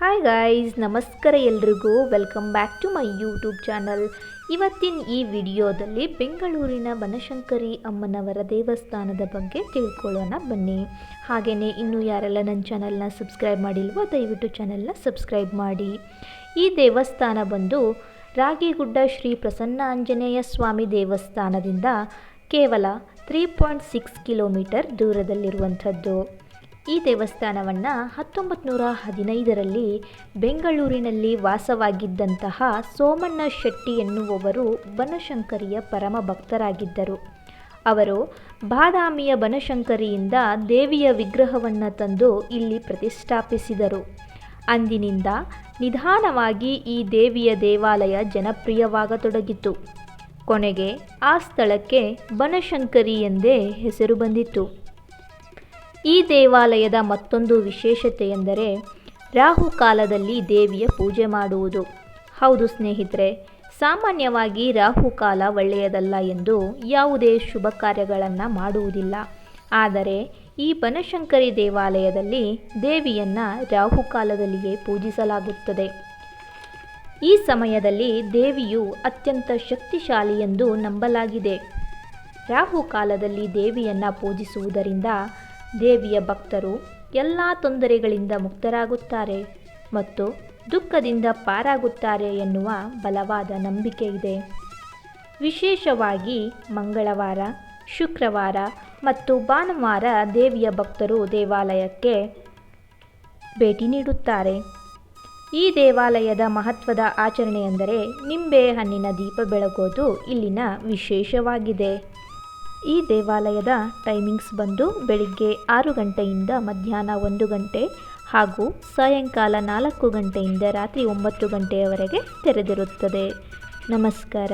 Hi guys ನಮಸ್ಕಾರ ಎಲ್ರಿಗೂ. Welcome back to my YouTube channel ಇವತ್ತಿನ ಈ ವಿಡಿಯೋದಲ್ಲಿ ಬೆಂಗಳೂರಿನ ಬನಶಂಕರಿ ಅಮ್ಮನವರ ದೇವಸ್ಥಾನದ ಬಗ್ಗೆ ತಿಳ್ಕೊಳ್ಳೋಣ ಬನ್ನಿ. ಹಾಗೆಯೇ ಇನ್ನೂ ಯಾರೆಲ್ಲ ನನ್ನ ಚಾನಲ್ನ ಸಬ್ಸ್ಕ್ರೈಬ್ ಮಾಡಿಲ್ವೋ, ದಯವಿಟ್ಟು ಚಾನಲ್ನ ಸಬ್ಸ್ಕ್ರೈಬ್ ಮಾಡಿ. ಈ ದೇವಸ್ಥಾನ ಬಂದು ರಾಗಿಗುಡ್ಡ ಶ್ರೀ ಪ್ರಸನ್ನ ಆಂಜನೇಯ ಸ್ವಾಮಿ ದೇವಸ್ಥಾನದಿಂದ ಕೇವಲ ತ್ರೀ ಪಾಯಿಂಟ್ ಸಿಕ್ಸ್ ಕಿಲೋಮೀಟರ್ ದೂರದಲ್ಲಿರುವಂಥದ್ದು. ಈ ದೇವಸ್ಥಾನವನ್ನು ಹತ್ತೊಂಬತ್ತು ನೂರ ಹದಿನೈದರಲ್ಲಿ ಬೆಂಗಳೂರಿನಲ್ಲಿ ವಾಸವಾಗಿದ್ದಂತಹ ಸೋಮಣ್ಣ ಶೆಟ್ಟಿ ಎನ್ನುವವರು ಬನಶಂಕರಿಯ ಪರಮ ಭಕ್ತರಾಗಿದ್ದರು. ಅವರು ಬಾದಾಮಿಯ ಬನಶಂಕರಿಯಿಂದ ದೇವಿಯ ವಿಗ್ರಹವನ್ನು ತಂದು ಇಲ್ಲಿ ಪ್ರತಿಷ್ಠಾಪಿಸಿದರು. ಅಂದಿನಿಂದ ನಿಧಾನವಾಗಿ ಈ ದೇವಿಯ ದೇವಾಲಯ ಜನಪ್ರಿಯವಾಗತೊಡಗಿತು. ಕೊನೆಗೆ ಆ ಸ್ಥಳಕ್ಕೆ ಬನಶಂಕರಿ ಎಂದೇ ಹೆಸರು ಬಂದಿತು ಈ ದೇವಾಲಯದ ಮತ್ತೊಂದು ವಿಶೇಷತೆ ಎಂದರೆ ರಾಹುಕಾಲದಲ್ಲಿ ದೇವಿಯ ಪೂಜೆ ಮಾಡುವುದು. ಹೌದು ಸ್ನೇಹಿತರೆ, ಸಾಮಾನ್ಯವಾಗಿ ರಾಹುಕಾಲ ಒಳ್ಳೆಯದಲ್ಲ ಎಂದು ಯಾವುದೇ ಶುಭ ಕಾರ್ಯಗಳನ್ನು ಮಾಡುವುದಿಲ್ಲ. ಆದರೆ ಈ ಬನಶಂಕರಿ ದೇವಾಲಯದಲ್ಲಿ ದೇವಿಯನ್ನು ರಾಹುಕಾಲದಲ್ಲಿಯೇ ಪೂಜಿಸಲಾಗುತ್ತದೆ. ಈ ಸಮಯದಲ್ಲಿ ದೇವಿಯು ಅತ್ಯಂತ ಶಕ್ತಿಶಾಲಿ ಎಂದು ನಂಬಲಾಗಿದೆ. ರಾಹುಕಾಲದಲ್ಲಿ ದೇವಿಯನ್ನು ಪೂಜಿಸುವುದರಿಂದ ದೇವಿಯ ಭಕ್ತರು ಎಲ್ಲ ತೊಂದರೆಗಳಿಂದ ಮುಕ್ತರಾಗುತ್ತಾರೆ ಮತ್ತು ದುಃಖದಿಂದ ಪಾರಾಗುತ್ತಾರೆ ಎನ್ನುವ ಬಲವಾದ ನಂಬಿಕೆ ಇದೆ. ವಿಶೇಷವಾಗಿ ಮಂಗಳವಾರ, ಶುಕ್ರವಾರ ಮತ್ತು ಭಾನುವಾರ ದೇವಿಯ ಭಕ್ತರು ದೇವಾಲಯಕ್ಕೆ ಭೇಟಿ ನೀಡುತ್ತಾರೆ. ಈ ದೇವಾಲಯದ ಮಹತ್ವದ ಆಚರಣೆ ಎಂದರೆ ನಿಂಬೆ ಹಣ್ಣಿನ ದೀಪ ಬೆಳಗೋದು ಇಲ್ಲಿನ ವಿಶೇಷವಾಗಿದೆ. ಈ ದೇವಾಲಯದ ಟೈಮಿಂಗ್ಸ್ ಬಂದು ಬೆಳಿಗ್ಗೆ ಆರು ಗಂಟೆಯಿಂದ ಮಧ್ಯಾಹ್ನ ಒಂದು ಗಂಟೆ ಹಾಗೂ ಸಾಯಂಕಾಲ ನಾಲ್ಕು ಗಂಟೆಯಿಂದ ರಾತ್ರಿ ಒಂಬತ್ತು ಗಂಟೆಯವರೆಗೆ ತೆರೆದಿರುತ್ತದೆ. ನಮಸ್ಕಾರ.